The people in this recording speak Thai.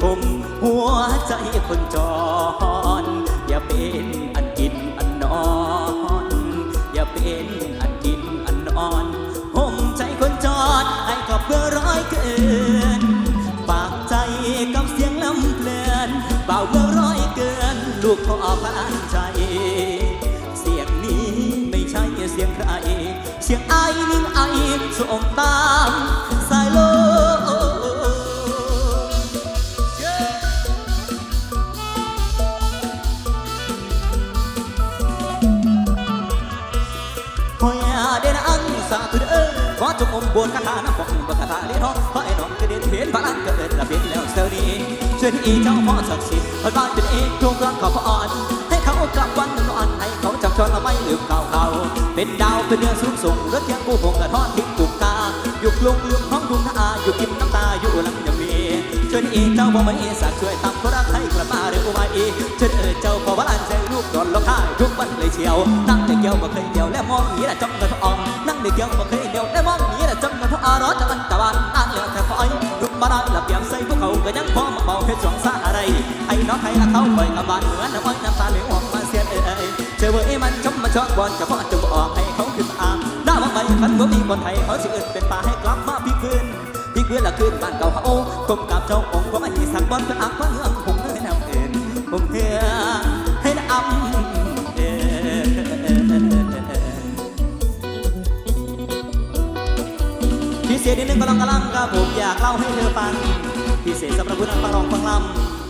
คม หัวใจคนจร อย่าเป็นอันกินอันนอน อย่าเป็นอันกินอันนอนห่มใจคนจรให้กับเพื่อร้อยเกินฝากใจกับเสียงลำเพลินเบาเมื่อร้อยเกิน ลูกพ่อพานใจ เดนอังสาธุเด้อขอจงอมบวนคาถาน้ำฟองบนคาถาเลี้ยงเพราะไอ้น้องกระเด็นเห็นพลังกระเกิดระเบียบแล้วเซลนี้ช่วยที่เจ้าพ่อศักดิ์สิทธิ์ให้บ้านเป็นเอกทุกครั้งขอพรให้เขากลับวันนอนให้เขาจับชนละไม่ลืมเก่าเขาเป็นดาวเป็นเดือสูงส่งรถเทียงผู้พงกระทอดทิ้งตุกตาอยู่กลุงลืมท้องทุ่งนาอยู่กินน้ำตาอยู่หลังยังมีช่วยที่เจ้าพ่อไม่สักช่วยทำคนรักให้กลับมาเร็วไว้ช่วยเออเจ้าพ่อวันใจลูกโดนลงท้ายทุกวันเลยเชียวนั่ง เดียวบ่เคยเดียวและมองนี้ละจ้องกันพระอองนั่งเดียวบ่เคยเดียวและมองนี้ละจ้องกันพระอารอจะมันตะวันนั่นเหลือแต่คอยรุกมาได้ละเปียมใส่พวกเขาก็ยังพอมาเบาเพชรสองสาอะไรไอ้น้องใครละเขาไปกับบ้านเหมือนน้ำอ้อยน้ำตาเหลืออกมาเสียเอ้ยเจอเว้ยมันชมมาชอบบอลเฉพาะจงออกให้เขาขึ้นอ่างหน้าว่าไปคันบ่มีคนไทยเขาสิอื่นเป็นป่าให้กลับมาพี่คืนพี่คืนละคืนบ้านเก่าเขากลมกับเจ้าองค์ก็ไม่สักบอลเป็นอักพระเฮืองคงให้แนวเอ็นคงเฮือ พิเศษนิดนึงกำลังกำลังครับผมอยากเล่าให้เธอฟังพิเศษสำหรับผู้นักฟังร้องฟังลำ